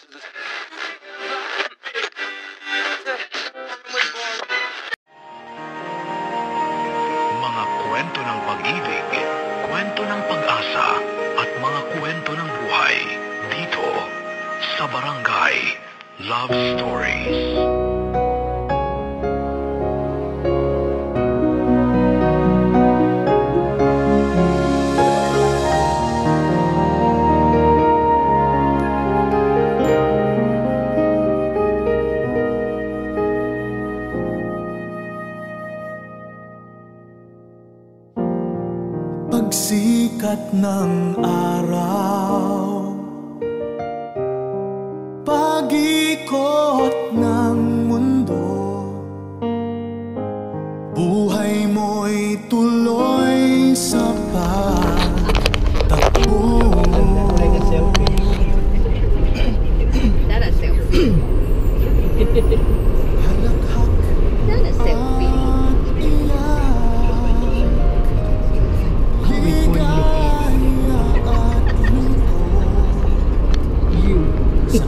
Mga kwento ng pag-ibig, kwento ng pag-asa, at mga kwento ng buhay dito sa Barangay Love Stories. Pagsikat ng araw Pag-ikot ng mundo Buhay mo'y tuloy sa pagtakbo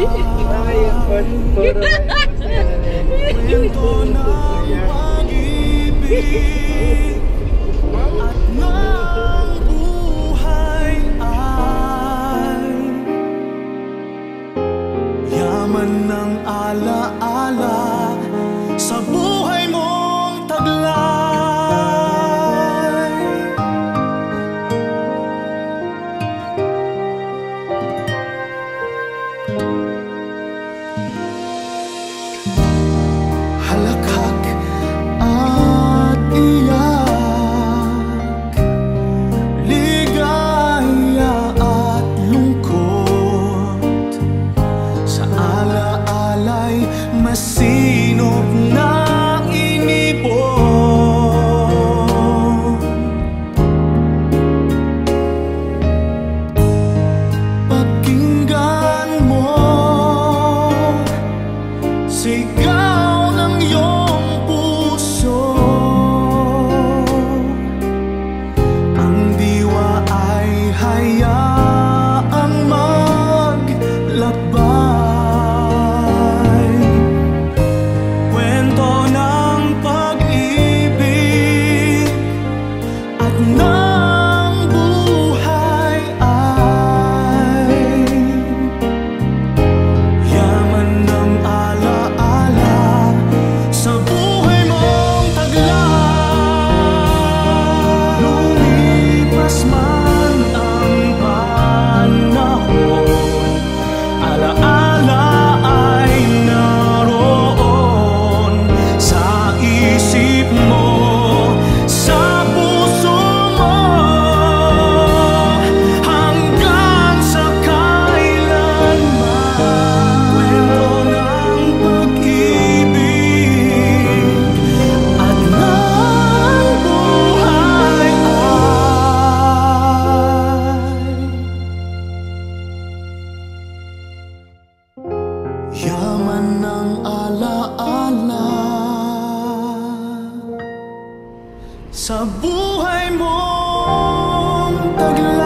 Ang ay hayaang maglakbay Kwento ng pag-ibig At ng buhay ay Yaman ng alaala Sa buhay mong taglay. Halakhak Sa buhay mong taglay